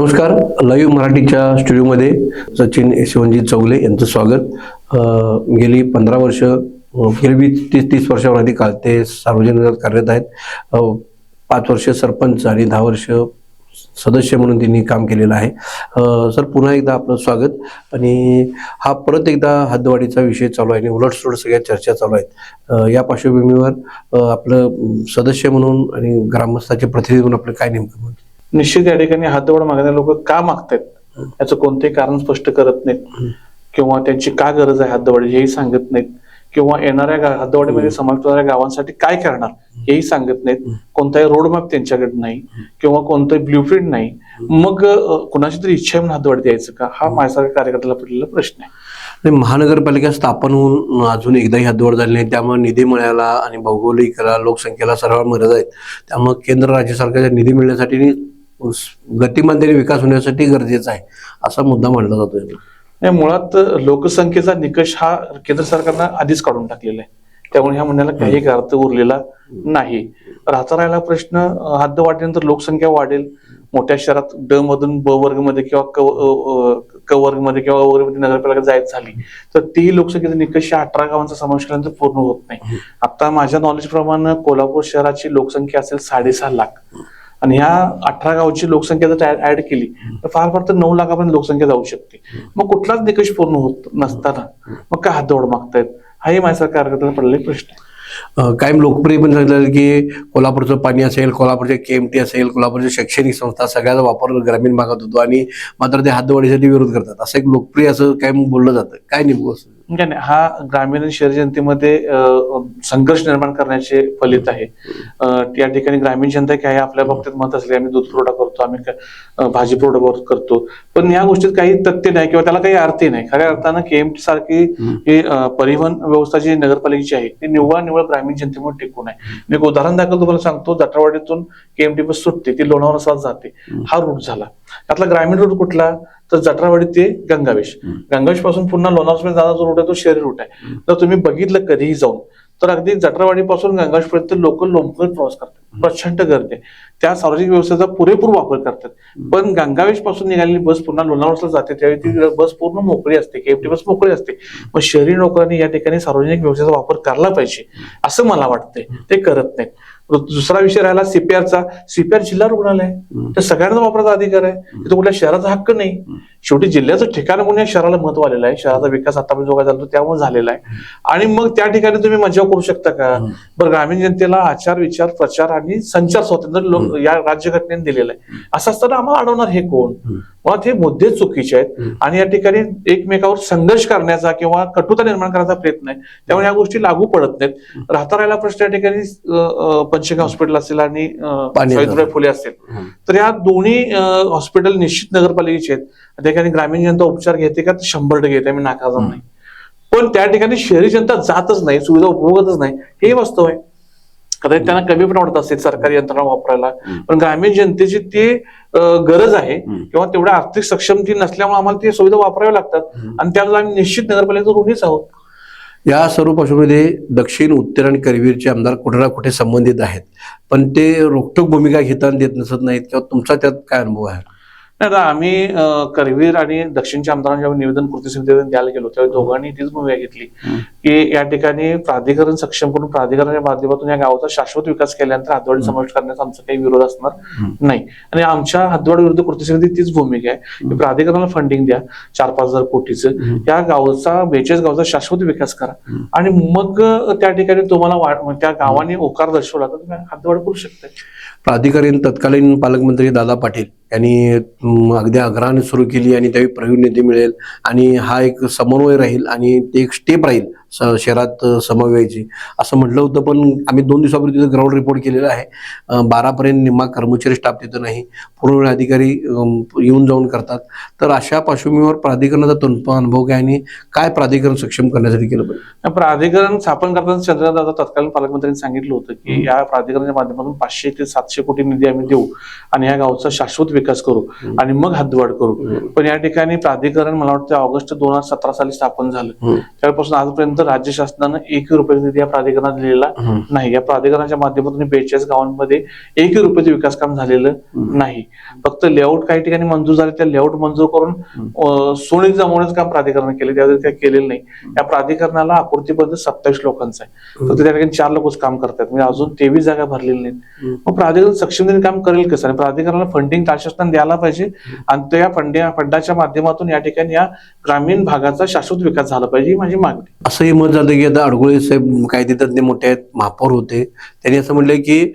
नमस्कार लाईव्ह मराठीच्या स्टुडिओमध्ये सचिन यशवंतजी चौगले यांचं स्वागत. गेली पंधरा वर्ष गेली वीस तीस तीस वर्षावरती काळ ते सार्वजनिक कार्यरत आहेत. पाच वर्ष सरपंच आणि दहा वर्ष सदस्य म्हणून त्यांनी काम केलेलं आहे. सर पुन्हा एकदा आपलं स्वागत. आणि हा परत एकदा हद्दवाढीचा विषय चालू आहे आणि उलटसुलट सगळ्या चर्चा चालू आहेत. या पार्श्वभूमीवर आपलं सदस्य म्हणून आणि ग्रामस्थाचे प्रतिनिधी म्हणून आपलं काय नेमकं निश्चित या ठिकाणी हातदोड मागणारे लोक का मागतायत? याचं कोणतेही कारण स्पष्ट करत नाहीत. किंवा त्यांची का गरज आहे हद्दवाडी हेही सांगत नाहीत. किंवा येणाऱ्या समाविष्ट होणाऱ्या गावांसाठी काय करणार हेही सांगत नाहीत. कोणताही रोडमॅप त्यांच्याकडे नाही. किंवा कोणतंही ब्ल्यूप्रिंट नाही. मग कुणाची तरी इच्छा म्हणून हद्दवाडी द्यायचं का? हा माझ्यासारख्या कार्यकर्त्याला पडलेला प्रश्न आहे. नाही, महानगरपालिका स्थापन होऊन अजून एकदाही हद्दवाढ झाली नाही. त्यामुळे निधी मिळायला आणि भौगोलिक लोकसंख्येला सर्व मर्यादा आहेत. त्यामुळे केंद्र राज्य सरकारच्या निधी मिळण्यासाठी गतिमानतेने विकास होण्यासाठी गरजेचा आहे असा मुद्दा मांडला जातो. नाही मुळात लोकसंख्येचा निकष हा केंद्र सरकारनं आधीच काढून टाकलेला आहे. त्यामुळे ह्या म्हणण्याला काही अर्थ उरलेला नाही. राहता राहिला प्रश्न हद्द वाढल्यानंतर लोकसंख्या वाढेल. मोठ्या शहरात ड मधून ब वर्गमध्ये किंवा क क वर्गमध्ये किंवा अ वर्गमध्ये नगरपालिका जायचं झाली तर ती लोकसंख्येचा निकष या अठरा गावांचा समावेश केल्यानंतर पूर्ण होत नाही. आता माझ्या नॉलेज प्रमाणे कोल्हापूर शहराची लोकसंख्या असेल साडेसहा लाख. आणि ह्या अठरा गावची लोकसंख्या जर ऍड केली तर फार फार तर नऊ लाखापर्यंत लोकसंख्या जाऊ शकते. मग कुठलाच निकष पूर्ण होत नसताना मग का हातदोड मागतायत? हाही माझ्या कार्यकर्त्यांना पडलेला प्रश्न आहे. कायम लोकप्रिय पण सांगितलं की कोल्हापूरचं पाणी असेल कोल्हापूरचे के एम टी असेल कोल्हापूरच्या शैक्षणिक संस्था सगळ्याचा वापर ग्रामीण भागात होतो आणि मात्र ते हातदवाडीसाठी विरोध करतात. असं एक लोकप्रिय असं कायम बोललं जातं. काय नेमकं असं? नाही, हा ग्रामीण आणि शहरी जनतेमध्ये संघर्ष निर्माण करण्याचे फलित आहे. त्या ठिकाणी ग्रामीण जनता काय आहे, आपल्या बाबतीत मत असले आम्ही दूध पुरवठा करतो आम्ही भाजी पुरवठा करतो. पण या गोष्टीत काही तथ्य नाही किंवा त्याला काही अर्थही नाही. खऱ्या अर्थानं केएमटी सारखी ही परिवहन व्यवस्था जी नगरपालिकेची आहे ती निव्वळ निव्वळ ग्रामीण जनतेमुळे टिकून आहे. मी एक उदाहरण दाखल तुम्हाला सांगतो. जटरावाडीतून केएमटी बस सुटते ती लोणावळा जाते. हा रूट झाला. त्यातला ग्रामीण रूट कुठला? तर जटरावाडी ते गंगावेश. गंगावेशपासून पुन्हा लोणावळा जाणारा जो रूट आहे तो शहरी रूट आहे. तर तुम्ही बघितलं कधीही जाऊन तर अगदी जटरावाडी पासून गंगावेश पर्यंत लोक लोंबकत प्रवास करतात. प्रचंड गर्दी. त्या सार्वजनिक व्यवस्थेचा पुरेपूर वापर करतात. पण गंगावेशपासून निघालेली बस पुन्हा लोणावळ्याला जाते त्यावेळी ती बस पूर्ण मोकळी असते केएफटी बस मोकळी असते. मग शहरी नोकरांनी या ठिकाणी सार्वजनिक व्यवस्थेचा वापर करायला पाहिजे असं मला वाटतंय. ते करत नाहीत. दुसरा विषय राहिला सीपीआरचा सीपीआर जिल्हा रुग्णालय. तर सगळ्यांना वापराचा अधिकार आहे. तिथे कुठल्या शहराचा हक्क नाही. शेवटी जिल्ह्याचं ठिकाण म्हणून या शहराला महत्त्व आलेलं आहे. शहराचा विकास आतापर्यंत जो काय झाला त्यामुळे झालेला आहे. आणि मग त्या ठिकाणी तुम्ही मजा करू शकता का? बरं ग्रामीण जनतेला आचार विचार प्रचार आणि संचार स्वातंत्र्य लोक या राज्यघटनेने दिलेलं आहे. असं असताना आम्हाला अडवणार हे कोण? मुळात हे मुद्दे चुकीचे आहेत आणि या ठिकाणी एकमेकावर संघर्ष करण्याचा किंवा कटुता निर्माण करण्याचा प्रयत्न आहे. त्यामुळे या गोष्टी लागू पडत नाहीत. राहता राहिला प्रश्न या ठिकाणी पंचगंगा हॉस्पिटल असेल आणि सावित्रीबाई फुले असेल. तर या दोन्ही हॉस्पिटल निश्चित नगरपालिकेचे आहेत. त्या ठिकाणी ग्रामीण जनता उपचार घेते का? शंभर टक्के घेते मी नाकारणार नाही. पण त्या ठिकाणी शहरी जनता जातच नाही सुविधा उपभोगतच नाही. हे वास्तव आहे. कदाचित त्यांना कमी पण वाटत असेल सरकारी यंत्रणा वापरायला. पण ग्रामीण जनतेची ती गरज आहे किंवा तेवढ्या आर्थिक सक्षमती नसल्यामुळे आम्हाला ती सुविधा वापराव्या लागतात. आणि त्याला आम्ही निश्चित नगरपालिकेचं ऋणीच आहोत. या सर्व पार्श्वभूमीमध्ये दक्षिण उत्तर आणि करवीरचे आमदार कुठे ना कुठे संबंधित आहेत. पण ते रोखठोक भूमिका घेताना देत नसत नाहीत किंवा तुमचा त्यात काय अनुभव आहे? नाही आम्ही करवीर आणि दक्षिणच्या आमदारांना जेव्हा निवेदन कृती समितीवर द्यायला गेलो त्यावेळी दोघांनी तीच भूमिका घेतली. की या ठिकाणी प्राधिकरण सक्षम करून प्राधिकरणाच्या माध्यमातून या गावाचा शाश्वत विकास केल्यानंतर हद्दवाडी समाविष्ट करण्याचा आमचा काही विरोध असणार नाही. आणि आमच्या हद्दवाडी विरुद्ध कृती समिती तीच भूमिका आहे. की प्राधिकरणाला फंडिंग द्या चार पाच हजार कोटीचं. या गावचा बेचाळीस गावचा शाश्वत विकास करा. आणि मग त्या ठिकाणी तुम्हाला त्या गावाने ओकार दर्शवला तर तुम्ही हद्दवाढ करू शकता प्राधिकरण तत्कालीन पालकमंत्री दादा पाटील यांनी अगदी आग्रहाने सुरू केली आणि त्यावेळी प्रवीण निधी मिळेल आणि हा एक समन्वय राहील आणि ते एक स्टेप राहील शहरात अं, समन्वयाची असं म्हटलं होतं पण आम्ही दोन दिवसापूर्वी तिथं ग्राउंड रिपोर्ट केलेला आहे. बारापर्यंत निम्मा कर्मचारी स्टाफ तिथं नाही. पूर्ण अधिकारी येऊन जाऊन करतात. तर अशा पार्श्वभूमीवर प्राधिकरणाचा तुमचा अनुभव काय आणि काय प्राधिकरण सक्षम करण्यासाठी केलं पाहिजे? प्राधिकरण स्थापन करताना चंद्रकांत दादा तत्कालीन पालकमंत्र्यांनी सांगितलं होतं की या प्राधिकरणाच्या माध्यमातून पाचशे ते सातशे कोटी निधी आम्ही देऊ आणि या गावचा शाश्वत विकास करू आणि मग हद्दवाढ करू. पण या ठिकाणी प्राधिकरण मला वाटतं ऑगस्ट दोन हजार सतरा साली स्थापन झालं. त्यापासून आजपर्यंत आतापर्यंत राज्य शासनानं एक रुपये निधी या प्राधिकरणात दिलेला. नाही. या प्राधिकरणाच्या माध्यमातून बेचाळीस गावांमध्ये एक रुपयाचं विकास काम झालेलं नाही. फक्त लेआउट काही ठिकाणी मंजूर झाले त्या लेआउट मंजूर करून सोने जमवण्याचं काम प्राधिकरण केले. त्यावेळी काही केलेलं नाही. या प्राधिकरणाला आकृतीबद्ध सत्तावीस लोकांचा आहे. फक्त त्या ठिकाणी चार लोकच काम करतात म्हणजे अजून तेवीस जागा भरलेल्या नाहीत. मग प्राधिकरण सक्षमतेने काम करेल कसं? आणि प्राधिकरणाला फंडिंग शासनाने द्यायला पाहिजे. आणि त्या फंडिंग फंडाच्या माध्यमातून या ठिकाणी या ग्रामीण भागाचा शाश्वत विकास झाला पाहिजे ही माझी मागणी. असंही मत झालं की आता अडगुळे साहेब कायदेतज्ञ मोठे आहेत महापौर होते. त्यांनी असं म्हणलं की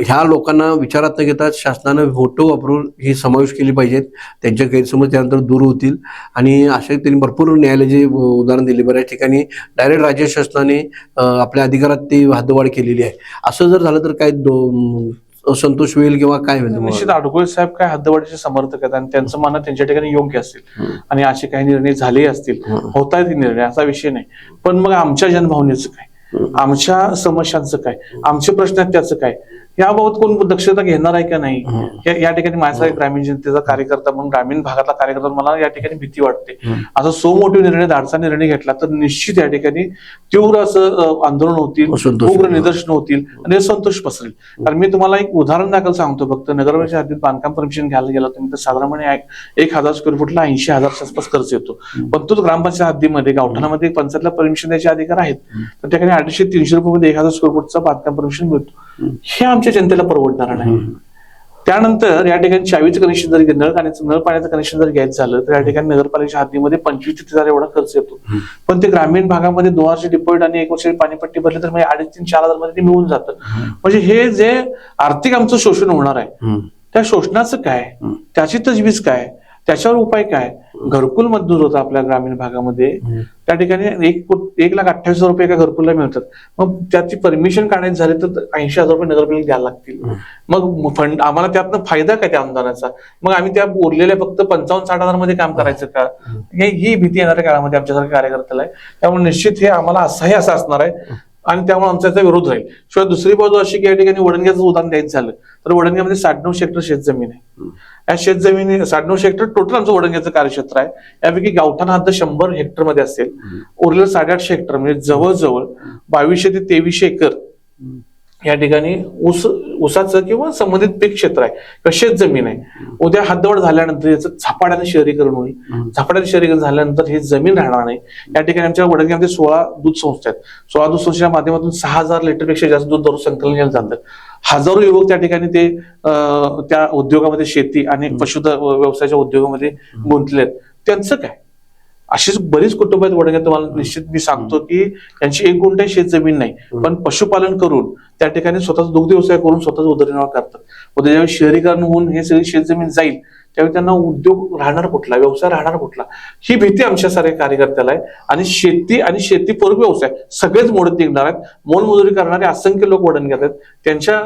ह्या लोकांना विचारात न घेता शासनानं फोटो वापरून ही समावेश केली पाहिजेत. त्यांच्या गैरसमज त्यानंतर दूर होतील. आणि असे त्यांनी भरपूर न्यायालयाचे उदाहरण दिले. बऱ्याच ठिकाणी डायरेक्ट राज्य शासनाने आपल्या अधिकारात ती हद्दवाढ केलेली आहे. असं जर झालं तर काय दो- असंतोष होईल किंवा काय होईल निश्चित तुम्हाला? साहेब काय हद्दवाढीचे समर्थक आहेत आणि त्यांचं म्हणणं त्यांच्या ठिकाणी योग्य असेल. आणि असे काही निर्णय झाले असतील हम्म. होत आहेत निर्णय असा विषय नाही. पण मग आमच्या जनभावनेचं काय? आमच्या समस्यांचं काय? आमचे प्रश्न आहेत त्याचं काय? याबाबत कोण दक्षता घेणार आहे का नाही. या- ठिकाणी माझा ग्रामीण जनतेचा कार्यकर्ता म्हणून ग्रामीण भागातला कार्यकर्ता म्हणून मला या ठिकाणी भीती वाटते. असा सो मोठे निर्णय धाडसा निर्णय घेतला तर निश्चित या ठिकाणी तीव्र असं आंदोलन होतील उग्र. निदर्शन होतील आणि असंतोष पसरेल. कारण मी तुम्हाला एक उदाहरण दाखल सांगतो फक्त. नगरपालिका हद्दीत बांधकाम परमिशन घ्यायला गेला तुम्ही तर साधारणपणे एक- एक हजार स्क्वेअर फुटला ऐंशी हजारच्या आसपास खर्च येतो. पण तोच ग्रामपंचायत हद्दीमध्ये गावठाणामध्ये पंचायतला परमिशन द्यायचे अधिकार आहेत. तर त्या ठिकाणी अडीचशे तीनशे रुपये मध्ये एक हजार स्क्वेअर फुटचा बांधकाम परमिशन मिळतो. हे आमच्या जनतेला परवडणार नाही. त्यानंतर या ठिकाणी चावीचं कनेक्शन जर नळ पाण्याचं नळ पाण्याचं कनेक्शन जर घ्यायचं झालं तर या ठिकाणी नगरपालिकेच्या हद्दीमध्ये पंचवीस ते तीस हजार एवढा खर्च येतो. पण ते ग्रामीण भागामध्ये दोन वर्ष डिपॉझिट आणि एक वर्षाची पाणीपट्टी भरली तर म्हणजे अडीच तीन चार हजारमध्ये ते मिळून जातं. म्हणजे हे जे आर्थिक आमचं शोषण होणार आहे. त्या शोषणाचं काय. त्याची तजवीज काय? त्याच्यावर उपाय काय? घरकुल मंजूर होतं आपल्या ग्रामीण भागामध्ये. त्या ठिकाणी एक एक लाख अठ्ठावीस हजार रुपये एका घरकुलला मिळतात. मग त्याची परमिशन काढायची झाली तर ऐंशी हजार रुपये नगरपालिका द्यायला लागतील. मग फंड आम्हाला त्यातनं फायदा काय त्या अनुदानाचा मग आम्ही त्या उरलेल्या फक्त पंचावन्न साठ हजारमध्ये काम करायचं का? हे ही भीती येणाऱ्या काळामध्ये आमच्यासारख्या कार्यकर्त्याला आहे. त्यामुळे निश्चित हे आम्हाला असंही असं असणार आहे. आणि त्यामुळे आमचा याचा विरोध राहील. शिवाय दुसरी बाजू अशी की या ठिकाणी वडणग्याचं उदाहरण द्यायचं झालं तर वडणग्यामध्ये साठ नऊ शेक्टर शेत जमीन आहे या शेत जमिनी साठ नऊ हेक्टर टोटल आमचं वडणग्याचं कार्यक्षेत्र आहे. यापैकी गावठाण हद्द शंभर हेक्टरमध्ये असेल उरलेलं साडेआठशे हेक्टर म्हणजे जवळजवळ बावीसशे ते तेवीसशे एकर. या ठिकाणी ऊस ऊसाचं किंवा संबंधित पीक क्षेत्र आहे किंवा शेत जमीन आहे. उद्या हद्दवाढ झाल्यानंतर याचं झपाट्याने शहरीकरण होईल. झपाट्याने शहरीकरण झाल्यानंतर ही जमीन राहणार नाही. या ठिकाणी आमच्या वडणग्यामध्ये सोळा दूध संस्था आहेत. सोळा दूध संस्थेच्या माध्यमातून सहा हजार लिटरपेक्षा जास्त दूध दररोज संकलन केलं जातं. हजारो युवक त्या ठिकाणी ते त्या उद्योगामध्ये शेती आणि पशु व्यवसायाच्या उद्योगामध्ये गुंतले आहेत त्यांचं काय? अशीच बरीच कुटुंब आहेत वडगाव तुम्हाला निश्चित मी सांगतो की यांची एक गुंठे शेत जमीन नाही. पण पशुपालन करून त्या ठिकाणी स्वतःच दुग्ध व्यवसाय करून स्वतःच उदरनिर्वाह करतात. उद्या ज्यावेळी शहरीकरण होऊन हे सगळी शेत जमीन जाईल त्यावेळी त्यांना उद्योग राहणार कुठला व्यवसाय राहणार कुठला? ही भीती आमच्या साऱ्या कार्यकर्त्याला आहे. आणि शेती आणि शेतीपूर्व व्यवसाय सगळेच मोडत निघणार आहेत. मोलमजुरी करणारे असंख्य लोक वडण घेत आहेत. त्यांच्या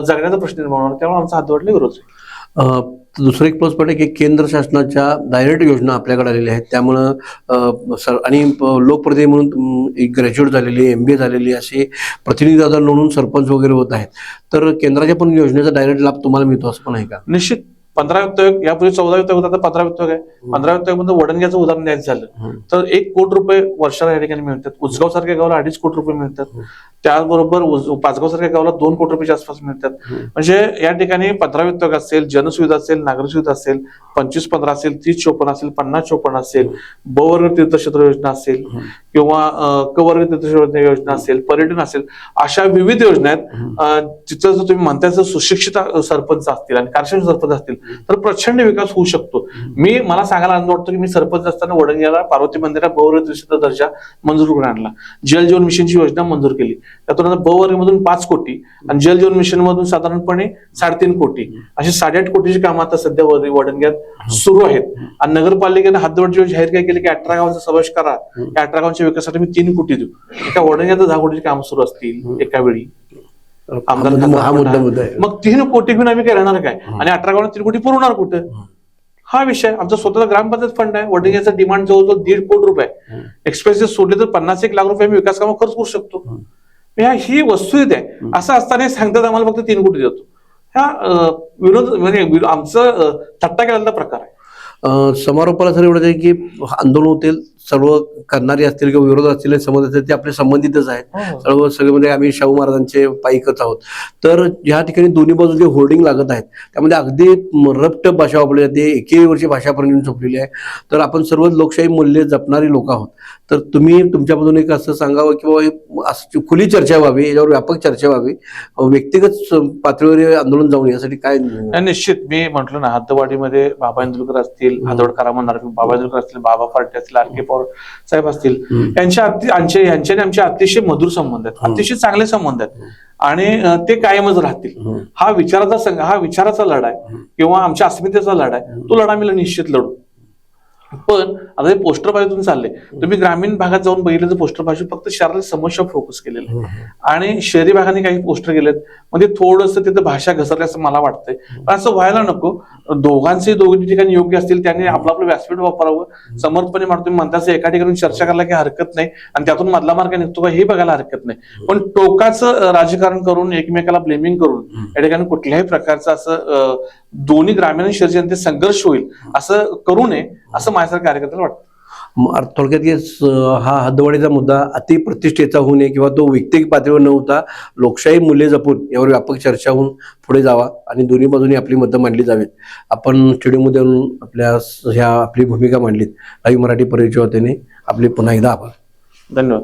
जगण्याचा प्रश्न निर्माण होणार त्यामुळे आमचा हातवडला विरोध आहे. दुसरं एक प्लस पॉईंट आहे की केंद्र शासनाच्या डायरेक्ट योजना आपल्याकडे आलेल्या आहेत. त्यामुळं सर आणि प- लोकप्रतिनिधी म्हणून एक ग्रॅज्युएट झालेली एम बी ए झालेली असे प्रतिनिधी दादा म्हणून सरपंच वगैरे होत आहेत. तर केंद्राच्या पण योजनेचा डायरेक्ट लाभ तुम्हाला मिळतो असं पण आहे का? निश्चित. पंधरा वित्तयोग यापूर्वी चौदा वित्तयोग होता पंधरा वित्तयोग आहे. पंधरा वित्तयोगमध्ये वडणग्याचं उदाहरण द्यायचं झालं. तर एक कोटी रुपये वर्षाला या ठिकाणी मिळतात. उजगाव सारख्या गावाला अडीच कोटी रुपये मिळतात. त्याचबरोबर पाचगाव सारख्या गावाला दोन कोटी रुपयाच्या आसपास मिळतात. म्हणजे या ठिकाणी पंधरा वित्तयोग असेल जनसुविधा असेल नागरिक सुविधा असेल पंचवीस पंधरा असेल तीस चोपन्न असेल पन्नास चोपन्न असेल ब वर्ग तीर्थक्षेत्र योजना असेल किंवा अं, क वर्ग तीर्थक्षेत्र योजना असेल पर्यटन असेल अशा विविध योजना आहेत. तिथं जर तुम्ही म्हणताय जर सुशिक्षित सरपंच असतील आणि कार्यक्षम सरपंच असतील तर प्रचंड विकास होऊ शकतो. मी मला सांगायला आनंद वाटतो की मी सरपंच असताना वडंग्याला पार्वती मंदिरात ब वर्ग त्रिशेत्र दर्जा मंजूर करून आणला. जल जीवन मिशनची योजना मंजूर केली. त्यातून आता ब वर्ग मधून पाच कोटी आणि जल जीवन मिशन मधून साधारणपणे साडेतीन कोटी. अशी साडेआठ कोटीची कामं आता सध्या वडंग्यात सुरू आहेत. आणि नगरपालिकेने हद्दवट जाहीर काय केली की अठरा गावांचा समावेश करा. अठरा गावांच्या विकासासाठी मी तीन कोटी देऊ. एका वडंग्यात दहा कोटीची कामं सुरू असतील एका वेळी. आहे. मग तीन कोटी घेऊन आम्ही करणार काय? आणि अठरा गावात तीन कोटी पुरवणार कुठं? हा विषय. आमचा स्वतःचा ग्रामपंचायत फंड आहे. वडिंग्याचा डिमांड जवळजवळ दीड कोटी रुपये एक्सप्रेसेस सोडले तर पन्नास एक लाख रुपये आम्ही विकास कामं खर्च करू शकतो. ह्या ही वस्तुस्थिती आहे. असं असताना सांगतात आम्हाला फक्त तीन कोटी देतो. ह्या विरोध म्हणजे आमचं थट्टा केलेला प्रकार आहे. समारोपाला सर एवढंच आहे की आंदोलन होतील सर्व करणारे असतील किंवा विरोध असतील समज असतील ते आपले संबंधितच आहेत. हो. सर्व सगळे म्हणजे आम्ही शाहू महाराजांचे पाईकच आहोत. तर या ठिकाणी दोन्ही बाजू जे होर्डिंग लागत आहेत त्यामध्ये अगदी म- रप्ट भाषा वापरली जाते एके वर्षी भाषापर्यंत झोपलेली आहे. तर आपण सर्व लोकशाही मूल्य जपणारी लोक आहोत. तर तुम्ही तुमच्यामधून एक असं सांगावं किंवा खुली चर्चा व्हावी याच्यावर व्यापक चर्चा व्हावी. व्यक्तिगत पातळीवर आंदोलन जाऊन यासाठी काय नाही, निश्चित. मी म्हटलं ना हद्दवाडीमध्ये बाबा इंदुलकर असतील हादवडकर रामन बाबा इंदुलकर असतील बाबा फाटे असतील आर के पवार साहेब असतील. यांच्या यांचे आमचे अतिशय मधुर संबंध आहेत. अतिशय चांगले संबंध आहेत आणि ते कायमच राहतील. हा विचाराचा संघ हा विचाराचा लढा आहे किंवा आमच्या अस्मितेचा लढा आहे तो लढा आम्ही निश्चित लढू पण आता हे पोस्टर भाषेतून चालले तुम्ही ग्रामीण भागात जाऊन बघितलं तर पोस्टर भाषेत फक्त शहरातील समस्या फोकस केलेलं आहे आणि शहरी भागाने काही पोस्टर केलेत म्हणजे थोडंसं तिथं भाषा घसरली असं मला वाटतंय. पण असं व्हायला नको. दोघांचे दोघी ठिकाणी योग्य असतील त्यांनी आपलं आपलं व्यासपीठ वापरावं. समर्थपणे तुम्ही म्हणता असं एका ठिकाणी चर्चा करायला काही हरकत नाही. आणि त्यातून मधला मार्ग निघतो का हे बघायला हरकत नाही. पण टोकाचं राजकारण करून एकमेकाला ब्लेमिंग करून या ठिकाणी कुठल्याही प्रकारचं असं दोन्ही ग्रामीण आणि शहरी जनतेत संघर्ष होईल. असं करू नये. असं माझ्यासारख्या कार्यकर्त्याला वाटतं. थोडक्यात स- हा हद्दवाढीचा मुद्दा अति प्रतिष्ठेचा होऊ नये किंवा तो व्यक्तिगत पातळीवर न होता लोकशाही मूल्य जपून यावर व्यापक चर्चा होऊन पुढे जावा आणि दोन्ही बाजूनी आपली मतं मांडली जावीत. आपण स्टुडिओमध्ये येऊन आपल्या ह्या आपली भूमिका मांडलीत. लाईव्ह मराठी परिचय वतीने आपले पुन्हा एकदा आभार. धन्यवाद.